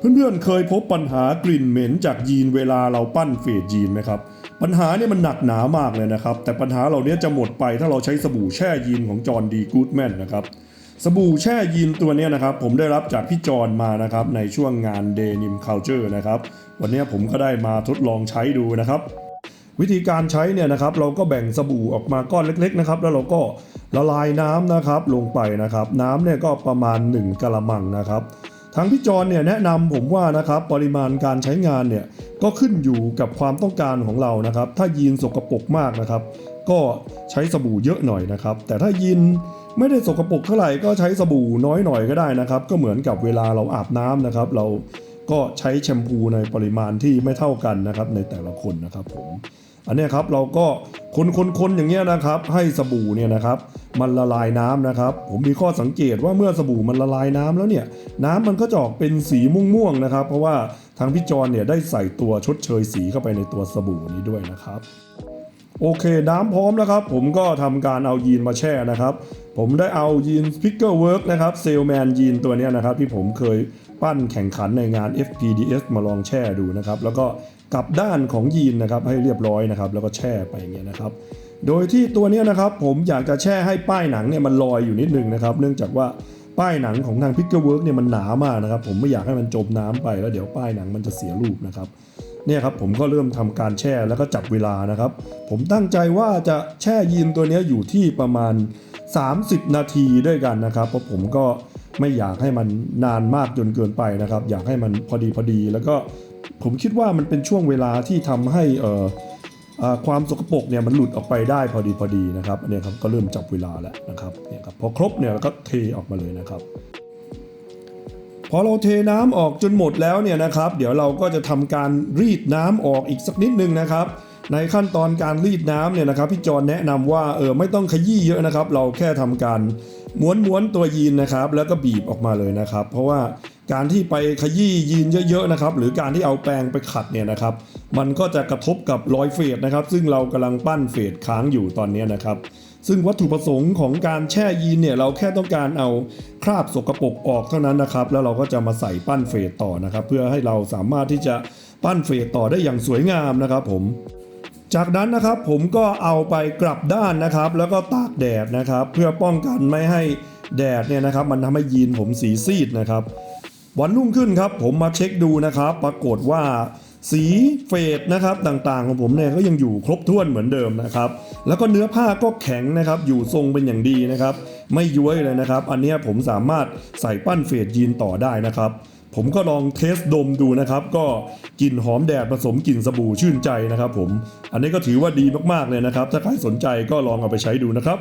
เพื่อนๆเคยพบปัญหากลิ่นเหม็นจากยีนเวลาเราปั้นเฟดยีนไหมครับ ปัญหาเนี่ยมันหนักหนามากเลยนะครับ แต่ปัญหาเหล่านี้จะหมดไปถ้าเราใช้สบู่แช่ยีนของจอห์นดีกูดแมนนะครับสบู่แช่ยีนตัวเนี้ยนะครับ ผมได้รับจากพี่จอนมานะครับ ในช่วงงาน Denim Culture นะครับ วันนี้ผมก็ได้มาทดลองใช้ดูนะครับ วิธีการใช้เนี่ยนะครับ เราก็แบ่งสบู่ออกมาก้อนเล็ก ๆ นะครับ แล้วเราก็ละลายน้ำนะครับลงไปนะครับ น้ำเนี่ยก็ประมาณ 1กะละมังนะครับ ทางพี่จอนเนี่ยแนะนำผมว่านะครับปริมาณการใช้งานเนี่ยก็ขึ้นอยู่กับความต้องการของเรานะครับ ถ้ายีนสกปรกมากนะครับ ก็ใช้สบู่เยอะหน่อยนะครับ แต่ถ้ายีนไม่ได้สกปรกเท่าไหร่ก็ใช้สบู่น้อยหน่อยก็ได้นะครับ ก็เหมือนกับเวลาเราอาบน้ำนะครับ เราก็ใช้แชมพูในปริมาณที่ไม่เท่ากันนะครับ ในแต่ละคนนะครับผม อันนี้ครับเราก็คนๆๆอย่างเงี้ยนะครับ ให้สบู่เนี่ยนะครับ มันละลายน้ำนะครับ ผมมีข้อสังเกตว่าเมื่อสบู่มันละลายน้ำแล้วเนี่ยน้ำมันก็จะออกเป็นสีม่วงๆนะครับ เพราะว่าทางพี่จอนเนี่ยได้ใส่ตัวชดเชยสีเข้าไปในตัวสบู่นี้ด้วยนะครับโอเคน้ำพร้อมแล้วครับ ผมก็ทำการเอายีนมาแช่นะครับ ผมได้เอายีนพิกเกอร์เวิร์กนะครับเซลแมนยีนตัวนี้นะครับ ที่ผมเคย ปั้นแข่งขันในงาน FPDS มาลองแช่ดูนะครับ แล้วก็กลับด้านของยีนนะครับให้เรียบร้อยนะครับ แล้วก็แช่ไปอย่างเงี้ยนะครับ โดยที่ตัวเนี้ยนะครับผมอยากจะแช่ให้ป้ายหนังเนี่ยมันลอยอยู่นิดนึงนะครับ เนื่องจากว่าป้ายหนังของทางพิกเกอร์เวิร์กเนี่ยมันหนามากนะครับ ผมไม่อยากให้มันจมน้ำไปแล้วเดี๋ยวป้ายหนังมันจะเสียรูปนะครับเนี่ยครับผมก็เริ่มทำการแช่แล้วก็จับเวลานะครับ ผมตั้งใจว่าจะแช่ยีนตัวเนี้ยอยู่ที่ประมาณ 30 นาทีด้วยกันนะครับ เพราะผมก็ ไม่อยากให้มันนานมากจนเกินไปนะครับ อยากให้มันพอดีพอดี แล้วก็ผมคิดว่ามันเป็นช่วงเวลาที่ทำให้เอ่อความสกปรกเนี่ยมันหลุดออกไปได้พอดีพอดีนะครับนเนี้ยครับก็เริ่มจับเวลาแล้วนะครับเนี่ยครับพอครบเนี่ยเราก็เทออกมาเลยนะครับ พอเราเทน้ำออกจนหมดแล้วเนี่ยนะครับ เดี๋ยวเราก็จะทำการรีดน้ำออกอีกสักนิดนึงนะครับ ในขั้นตอนการรีดน้ำเนี่ยนะครับพี่จอนแนะนำว่าเออไม่ต้องขยี้เยอะนะครับ เราแค่ทำการ ม้วนม้วนๆตัวยีนนะครับ แล้วก็บีบออกมาเลยนะครับ เพราะว่าการที่ไปขยี้ยีนเยอะๆนะครับ หรือการที่เอาแปรงไปขัดเนี่ยนะครับ มันก็จะกระทบกับรอยเฟดนะครับ ซึ่งเรากำลังปั้นเฟดค้างอยู่ตอนนี้นะครับ ซึ่งวัตถุประสงค์ของการแช่ยีนเนี่ยเราแค่ต้องการเอาคราบสกปรกออกเท่านั้นนะครับ แล้วเราก็จะมาใส่ปั้นเฟดต่อนะครับ เพื่อให้เราสามารถที่จะปั้นเฟดต่อได้อย่างสวยงามนะครับผม จากนั้นนะครับผมก็เอาไปกลับด้านนะครับ แล้วก็ตากแดดนะครับ เพื่อป้องกันไม่ให้แดดเนี่ยนะครับ มันทำให้ยีนผมสีซีดนะครับ วันรุ่งขึ้นครับ ผมมาเช็คดูนะครับ ปรากฏว่าสีเฟดนะครับต่างๆของผมเนี่ยก็ยังอยู่ครบถ้วนเหมือนเดิมนะครับ แล้วก็เนื้อผ้าก็แข็งนะครับ อยู่ทรงเป็นอย่างดีนะครับ ไม่ย้วยเลยนะครับ อันนี้ผมสามารถใส่ปั้นเฟดยีนต่อได้นะครับ ผมก็ลองเทสดมดูนะครับ ก็กลิ่นหอมแดดผสมกลิ่นสบู่ชื่นใจนะครับผม อันนี้ก็ถือว่าดีมากๆเลยนะครับ ถ้าใครสนใจก็ลองเอาไปใช้ดูนะครับ